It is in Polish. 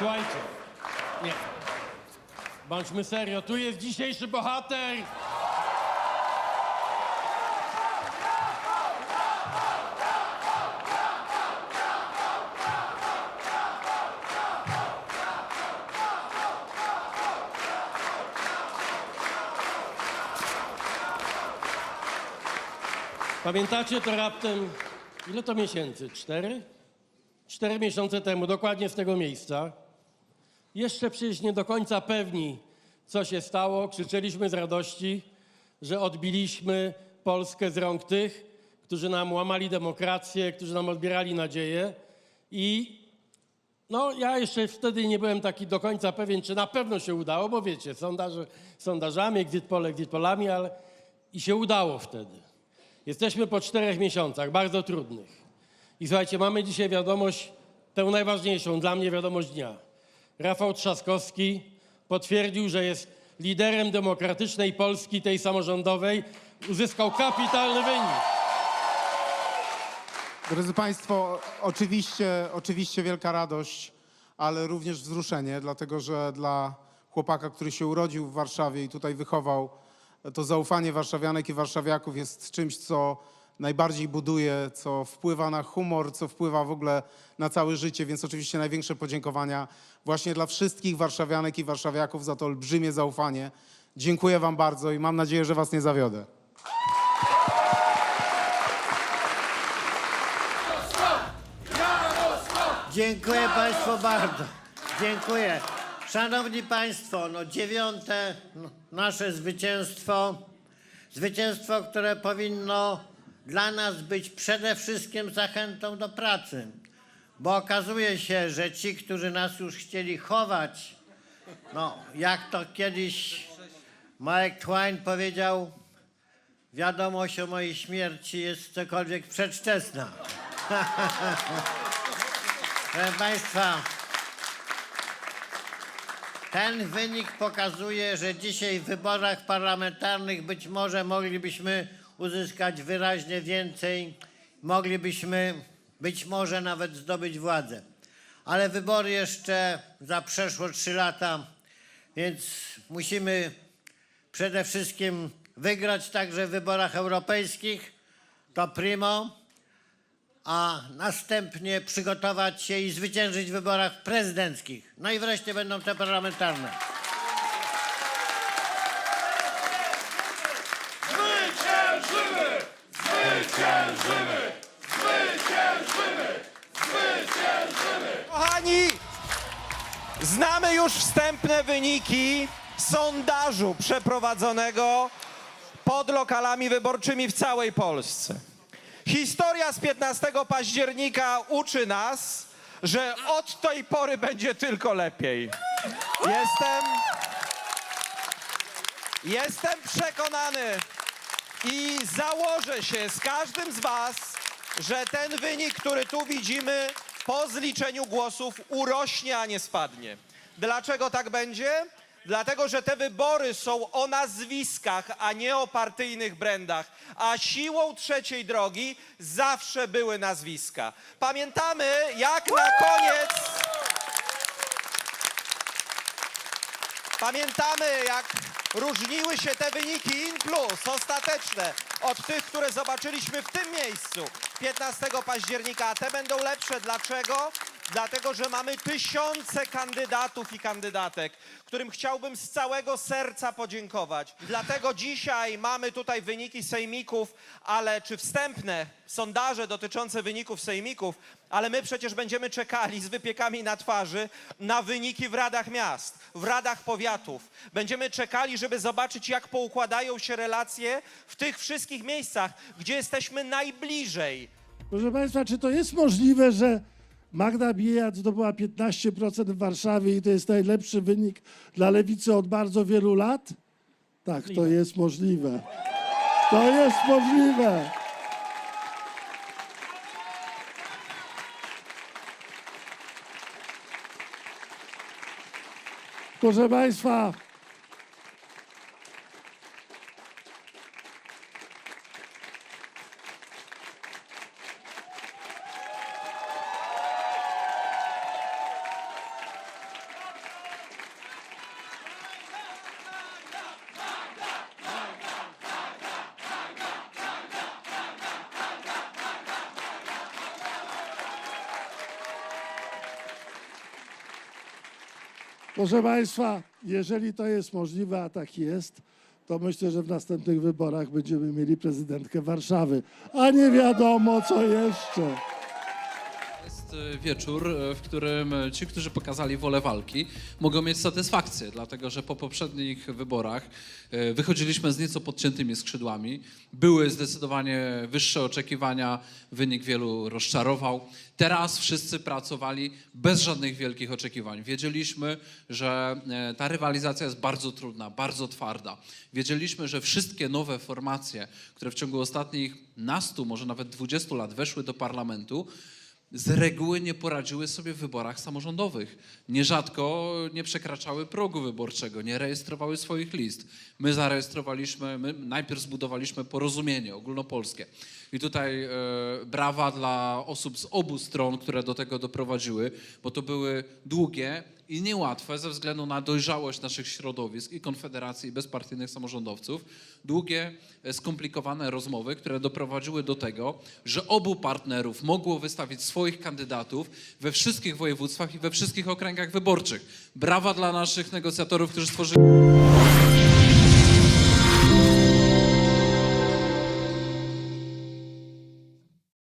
Nie. Bądźmy serio, tu jest dzisiejszy bohater. Pamiętacie to raptem, ile to miesięcy? Cztery? Cztery miesiące temu, dokładnie z tego miejsca. Jeszcze przecież nie do końca pewni, co się stało, krzyczeliśmy z radości, że odbiliśmy Polskę z rąk tych, którzy nam łamali demokrację, którzy nam odbierali nadzieję. I no, ja jeszcze wtedy nie byłem taki do końca pewien, czy na pewno się udało, bo wiecie, sondaże sondażami, exit pole, exit polami, ale i się udało wtedy. Jesteśmy po czterech miesiącach, bardzo trudnych. I słuchajcie, mamy dzisiaj wiadomość, tę najważniejszą dla mnie wiadomość dnia. Rafał Trzaskowski potwierdził, że jest liderem demokratycznej Polski, tej samorządowej. Uzyskał kapitalny wynik. Drodzy Państwo, oczywiście, oczywiście wielka radość, ale również wzruszenie, dlatego że dla chłopaka, który się urodził w Warszawie i tutaj wychował, to zaufanie warszawianek i warszawiaków jest czymś, co najbardziej buduje, co wpływa na humor, co wpływa w ogóle na całe życie, więc oczywiście największe podziękowania właśnie dla wszystkich warszawianek i warszawiaków za to olbrzymie zaufanie. Dziękuję Wam bardzo i mam nadzieję, że Was nie zawiodę. Dziękuję Państwu bardzo. Dziękuję. Szanowni Państwo, no dziewiąte nasze zwycięstwo. Zwycięstwo, które powinno dla nas być przede wszystkim zachętą do pracy. Bo okazuje się, że ci, którzy nas już chcieli chować, no jak to kiedyś Mark Twain powiedział, wiadomość o mojej śmierci jest cokolwiek przedwczesna. Proszę Państwa, ten wynik pokazuje, że dzisiaj w wyborach parlamentarnych być może moglibyśmy uzyskać wyraźnie więcej, moglibyśmy być może nawet zdobyć władzę. Ale wybory jeszcze za przeszło trzy lata, więc musimy przede wszystkim wygrać także w wyborach europejskich, to primo a następnie przygotować się i zwyciężyć w wyborach prezydenckich. No i wreszcie będą te parlamentarne. Zwyciężymy! Zwyciężymy! Zwyciężymy! Zwyciężymy! Kochani, znamy już wstępne wyniki sondażu przeprowadzonego pod lokalami wyborczymi w całej Polsce. Historia z 15 października uczy nas, że od tej pory będzie tylko lepiej. Jestem, jestem przekonany i założę się z każdym z Was, że ten wynik, który tu widzimy po zliczeniu głosów urośnie, a nie spadnie. Dlaczego tak będzie? Dlatego, że te wybory są o nazwiskach, a nie o partyjnych brandach. A siłą trzeciej drogi zawsze były nazwiska. Pamiętamy, jak na koniec. Pamiętamy, jak różniły się te wyniki in plus, ostateczne, od tych, które zobaczyliśmy w tym miejscu 15 października. A te będą lepsze. Dlaczego? Dlatego, że mamy tysiące kandydatów i kandydatek, którym chciałbym z całego serca podziękować. Dlatego dzisiaj mamy tutaj wyniki sejmików, ale czy wstępne sondaże dotyczące wyników sejmików, ale my przecież będziemy czekali z wypiekami na twarzy na wyniki w radach miast, w radach powiatów. Będziemy czekali, żeby zobaczyć, jak poukładają się relacje w tych wszystkich miejscach, gdzie jesteśmy najbliżej Proszę Państwa, czy to jest możliwe, że Magda Biejat zdobyła 15% w Warszawie i to jest najlepszy wynik dla lewicy od bardzo wielu lat? Tak, to jest możliwe. To jest możliwe. Proszę Państwa, Proszę Państwa, jeżeli to jest możliwe, a tak jest, to myślę, że w następnych wyborach będziemy mieli prezydentkę Warszawy. A nie wiadomo, co jeszcze. Jest e, wieczór, e, w którym e, ci, którzy pokazali wolę walki, mogą mieć satysfakcję, dlatego że po poprzednich wyborach wychodziliśmy z nieco podciętymi skrzydłami. Były zdecydowanie wyższe oczekiwania, wynik wielu rozczarował. Teraz wszyscy pracowali bez żadnych wielkich oczekiwań. Wiedzieliśmy, że ta rywalizacja jest bardzo trudna, bardzo twarda. Wiedzieliśmy, że wszystkie nowe formacje, które w ciągu ostatnich nastu, może nawet dwudziestu lat weszły do parlamentu, z reguły nie poradziły sobie w wyborach samorządowych. Nierzadko nie przekraczały progu wyborczego, nie rejestrowały swoich list. My zarejestrowaliśmy, my najpierw zbudowaliśmy porozumienie ogólnopolskie. I tutaj e, brawa dla osób z obu stron, które do tego doprowadziły, bo to były długie i niełatwe ze względu na dojrzałość naszych środowisk i Konfederacji i bezpartyjnych samorządowców, długie, e, skomplikowane rozmowy, które doprowadziły do tego, że obu partnerów mogło wystawić swoich kandydatów we wszystkich województwach i we wszystkich okręgach wyborczych. Brawa dla naszych negocjatorów, którzy stworzyli